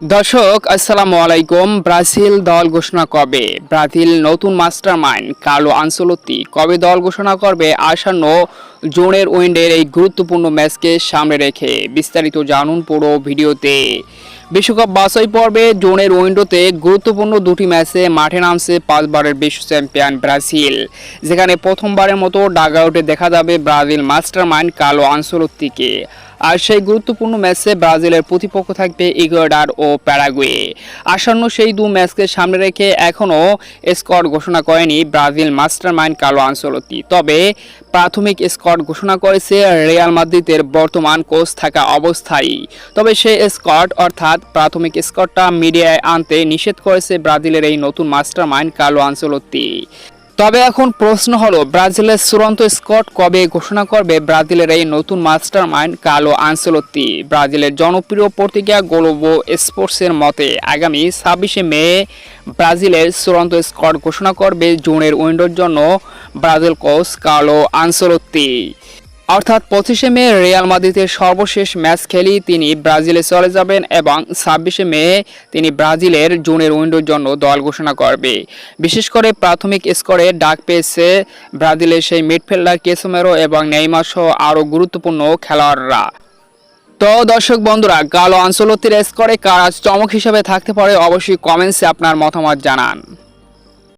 দর্শক, আসসালামু আলাইকুম। ব্রাজিল দল ঘোষণা কবে ব্রাজিল নতুন মাস্টার মাইন্ড কার্লো আনসেলোত্তি। কবে দল ঘোষণা করবে আসন্ন জোনের উইন্ডের এই গুরুত্বপূর্ণ ম্যাচকে সামনে রেখে? বিস্তারিত জানুন পুরো ভিডিওতে। বিশ্বকাপ বাছাই পর্বে জোনের উইন্ডোতে গুরুত্বপূর্ণ দুটি ম্যাচে মাঠে নামছে পাঁচবারের বিশ্ব চ্যাম্পিয়ন ব্রাজিল। যেখানে প্রথমবারের মতো ডাগআউটে দেখা যাবে ব্রাজিল মাস্টার মাইন্ড কালো আনসেলোত্তিকে। আর সেই গুরুত্বপূর্ণ ম্যাচে ব্রাজিলের প্রতিপক্ষ থাকবে ইকুয়েডার ও প্যারাগুয়ে। আসন্ন সেই দু ম্যাচকে সামনে রেখে এখনও স্কোয়াড ঘোষণা করেনি ব্রাজিল মাস্টার মাইন্ড কালো আনসলতি। তবে প্রাথমিক স্কোয়াড ঘোষণা করেছে রিয়াল মাদ্রিদের বর্তমান কোচ থাকা অবস্থায় তবে সেই স্কোয়াড, অর্থাৎ প্রাথমিক স্কোয়াডটা মিডিয়ায় আনতে নিষেধ করেছে ব্রাজিলের এই নতুন মাস্টার মাইন্ড কালো আনসলতি। তবে এখন প্রশ্ন হলো, ব্রাজিলের চূড়ান্ত স্কট কবে ঘোষণা করবে? ব্রাজিলের এই নতুন মাস্টার মাইন্ড কালো আনসেলত্তি। ব্রাজিলের জনপ্রিয় পত্রিকা গোলোবো স্পোর্টসের মতে, আগামী ছাব্বিশে মে ব্রাজিলের চূড়ান্ত স্কট ঘোষণা করবে জুনের উইন্ডোর জন্য ব্রাজিল কোচ কালো আনসেলত্তি। অর্থাৎ পঁচিশে মে রিয়াল মাদ্রিদের সর্বশেষ ম্যাচ খেলি তিনি ব্রাজিলে চলে যাবেন এবং ছাব্বিশে মে তিনি ব্রাজিলের জুনের উইন্ডোর জন্য দল ঘোষণা করবে। বিশেষ করে প্রাথমিক স্কোরে ডাক পেয়েছে ব্রাজিলের সেই মিডফিল্ডার কেসোমেরো এবং নেইমার সহ আরও গুরুত্বপূর্ণ খেলোয়াড়রা। তো দর্শক বন্ধুরা, গালো আঞ্চলতির স্কোরে কারা চমক হিসেবে থাকতে পারে অবশ্যই কমেন্টসে আপনার মতামত জানান।